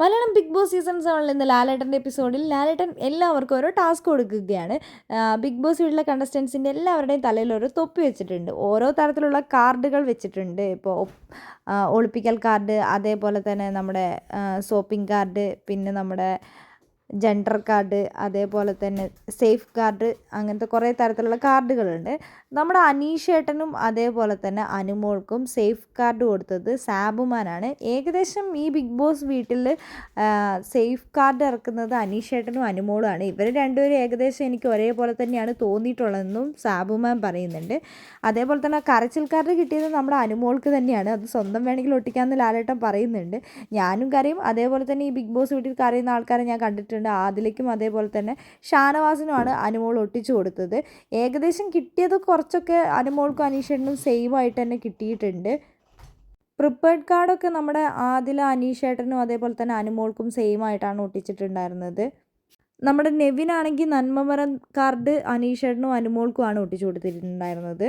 Malayalam big boss season സെവനിൽ ഇന്ന് ലാലേട്ടന്റെ എപ്പിസോഡിൽ. ലാലേട്ടൻ എല്ലാവർക്കും ഓരോ ടാസ്ക് കൊടുക്കുകയാണ്. ബിഗ് ബോസ് വീട്ടിലെ കണ്ടസ്റ്റൻസിന്റെ എല്ലാവരുടെയും തലയിൽ ഓരോ തൊപ്പി വെച്ചിട്ടുണ്ട്. ഓരോ തരത്തിലുള്ള കാർഡുകൾ വെച്ചിട്ടുണ്ട്. ഇപ്പോൾ ഒളിപ്പിക്കൽ കാർഡ് അതേപോലെ തന്നെ നമ്മുടെ സോപ്പിംഗ് കാർഡ് പിന്നെ നമ്മുടെ ജെൻഡർ കാർഡ് അതേപോലെ തന്നെ സേഫ് കാർഡ് അങ്ങനത്തെ കുറേ തരത്തിലുള്ള കാർഡുകളുണ്ട് നമ്മുടെ അനീഷേട്ടനും അതേപോലെ തന്നെ അനുമോൾക്കും സേഫ് കാർഡ് കൊടുത്തത് സാബുമാനാണ്. ഏകദേശം ഈ ബിഗ് ബോസ് വീട്ടിൽ സേഫ് കാർഡ് ഇറക്കുന്നത് അനീഷേട്ടനും അനുമോളുമാണ്. ഇവർ രണ്ടുപേരും ഏകദേശം എനിക്ക് ഒരേപോലെ തന്നെയാണ് തോന്നിയിട്ടുള്ളതെന്നും സാബുമാൻ പറയുന്നുണ്ട്. അതേപോലെ തന്നെ കരച്ചിൽ കാർഡ് കിട്ടിയത് നമ്മുടെ അനുമോൾക്ക് തന്നെയാണ്. അത് സ്വന്തം വേണമെങ്കിൽ ഒട്ടിക്കാമെന്ന് ലാലേട്ടൻ പറയുന്നുണ്ട്. ഞാനും കരയും. അതേപോലെ തന്നെ ഈ ബിഗ് ബോസ് വീട്ടിൽ കരയുന്ന ആൾക്കാരെ ഞാൻ കണ്ടിട്ടുണ്ട്. ആദിലേക്കും അതേപോലെ തന്നെ ഷാനവാസിനുമാണ് അനുമോൾ ഒട്ടിച്ചു കൊടുത്തത്. ഏകദേശം കിട്ടിയത് കുറച്ചൊക്കെ അനുമോൾക്കും അനീഷേട്ടനും സെയിം ആയിട്ട് തന്നെ കിട്ടിയിട്ടുണ്ട്. പ്രിപ്പേർഡ് കാർഡൊക്കെ നമ്മുടെ ആദില അനീഷേട്ടനും അതേപോലെ തന്നെ അനുമോൾക്കും സെയിം ആയിട്ടാണ് ഒട്ടിച്ചിട്ടുണ്ടായിരുന്നത്. നമ്മുടെ നെവിനാണെങ്കിൽ നന്മമരം കാർഡ് അനീഷേട്ടനും അനുമോൾക്കുമാണ് ഒട്ടിച്ചു കൊടുത്തിട്ടുണ്ടായിരുന്നത്.